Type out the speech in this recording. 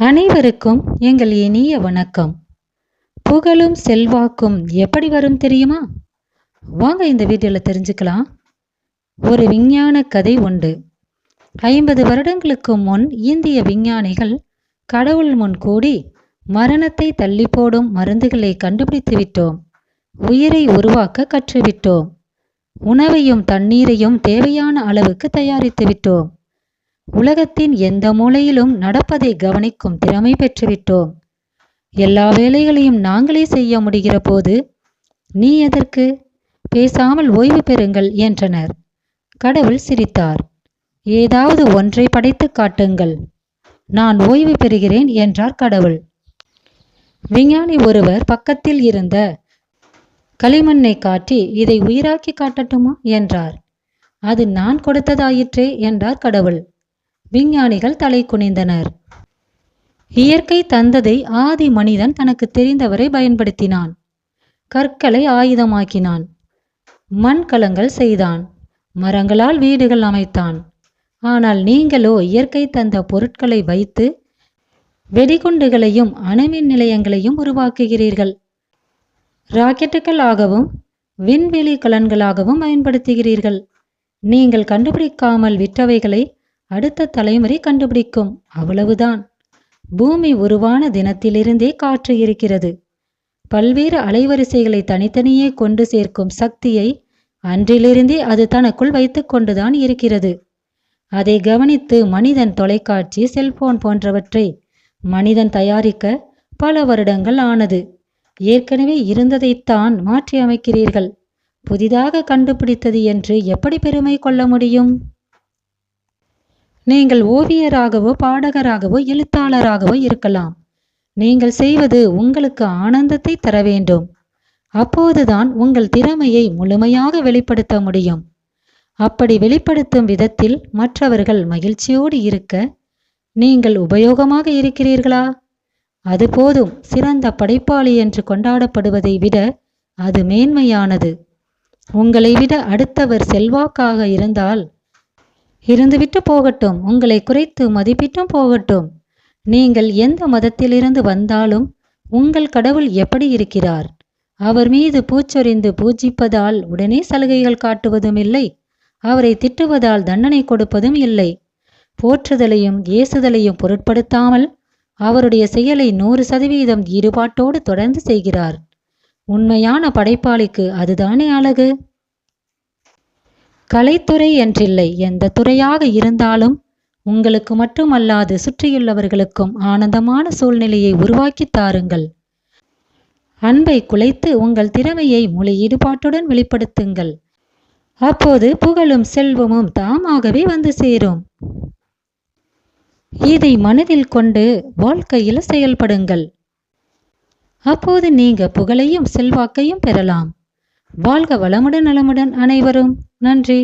அனைவருக்கும் எங்கள் இனிய வணக்கம். புகழும் செல்வாக்கும் எப்படி வரும் தெரியுமா? வாங்க இந்த வீடியோவில் தெரிஞ்சுக்கலாம். ஒரு விஞ்ஞான கதை உண்டு. ஐம்பது வருடங்களுக்கு முன் இந்திய விஞ்ஞானிகள் கடவுள் முன் கூடி மரணத்தை தள்ளி போடும் மருந்துகளை கண்டுபிடித்து விட்டோம். உயிரை உருவாக்க கற்றுவிட்டோம். உணவையும் தண்ணீரையும் தேவையான அளவுக்கு தயாரித்து விட்டோம். உலகத்தின் எந்த மூலையிலும் நடப்பதை கவனிக்கும் திறமை பெற்றுவிட்டோம். எல்லா வேலைகளையும் நாங்களே செய்ய முடிகிற போது நீ எதற்கு? பேசாமல் ஓய்வு பெறுங்கள் என்றனர். கடவுள் சிரித்தார். ஏதாவது ஒன்றை படைத்து காட்டுங்கள். நான் ஓய்வு பெறுகிறேன் என்றார் கடவுள். விஞ்ஞானி ஒருவர் பக்கத்தில் இருந்த களிமண்ணை காட்டி இதை உயிராக்கி காட்டட்டுமா? என்றார். அது நான் கொடுத்ததாயிற்றே என்றார் கடவுள். விஞ்ஞானிகள் தலை குனிந்தனர். இயற்கை தந்ததை ஆதி மனிதன் தனக்கு தெரிந்தவரை பயன்படுத்தினான். கற்களை ஆயுதமாக்கினான். மண்கலங்கள் செய்தான். மரங்களால் வீடுகள் அமைத்தான். ஆனால் நீங்களோ இயற்கை தந்த பொருட்களை வைத்து வெடிகுண்டுகளையும் அணுமின் நிலையங்களையும் உருவாக்குகிறீர்கள். ராக்கெட்டுகளாகவும் விண்வெளி கலன்களாகவும் பயன்படுத்துகிறீர்கள். நீங்கள் கண்டுபிடிக்காமல் விற்றவைகளை அடுத்த தலைமுறை கண்டுபிடிக்கும். அவ்வளவுதான். பூமி உருவான தினத்திலிருந்தே காற்று இருக்கிறது. பல்வேறு அலைவரிசைகளை தனித்தனியே கொண்டு சேர்க்கும் சக்தியை அன்றிலிருந்தே அது தனக்குள் வைத்து கொண்டுதான் இருக்கிறது. அதை கவனித்து மனிதன் தொலைக்காட்சி செல்போன் போன்றவற்றை மனிதன் தயாரிக்க பல வருடங்கள் ஆனது. ஏற்கனவே இருந்ததைத்தான் மாற்றி அமைக்கிறீர்கள் புதிதாக கண்டுபிடித்தது என்று எப்படி பெருமை கொள்ள முடியும்? நீங்கள் ஓவியராகவோ பாடகராகவோ எழுத்தாளராகவோ இருக்கலாம். நீங்கள் செய்வது உங்களுக்கு ஆனந்தத்தை தர வேண்டும். அப்போதுதான் உங்கள் திறமையை முழுமையாக வெளிப்படுத்த முடியும். அப்படி வெளிப்படுத்தும் விதத்தில் மற்றவர்கள் மகிழ்ச்சியோடு இருக்க நீங்கள் உபயோகமாக இருக்கிறீர்களா? அது போதும். சிறந்த படைப்பாளி என்று கொண்டாடப்படுவதை விட அது மேன்மையானது. உங்களை விட அடுத்தவர் செல்வாக்காக இருந்தால் இருந்துவிட்டு போகட்டும். உங்களை குறைத்து மதிப்பிட்டும் போகட்டும். நீங்கள் எந்த மதத்திலிருந்து வந்தாலும் உங்கள் கடவுள் எப்படி இருக்கிறார்? அவர் மீது பூச்சொரிந்து பூஜிப்பதால் உடனே சலுகைகள் காட்டுவதும் இல்லை. அவரை திட்டுவதால் தண்டனை கொடுப்பதும் இல்லை. போற்றுதலையும் ஏசுதலையும் பொருட்படுத்தாமல் அவருடைய செயலை நூறு சதவீதம் ஈடுபாட்டோடு தொடர்ந்து செய்கிறார். உண்மையான படைப்பாளிக்கு அதுதானே அழகு? கலைத்துறை என்றில்லை. எந்த துறையாக இருந்தாலும் உங்களுக்கு மட்டுமல்லாது சுற்றியுள்ளவர்களுக்கும் ஆனந்தமான சூழ்நிலையை உருவாக்கி தாருங்கள். அன்பை குலைத்து உங்கள் திறமையை முழு ஈடுபாட்டுடன் வெளிப்படுத்துங்கள். அப்போது புகழும் செல்வமும் தாமாகவே வந்து சேரும். இதை மனதில் கொண்டு வாழ்க்கையில் செயல்படுங்கள். அப்போது நீங்க புகழையும் செல்வாக்கையும் பெறலாம். வாழ்க வளமுடன் நலமுடன் அனைவரும். நன்றி.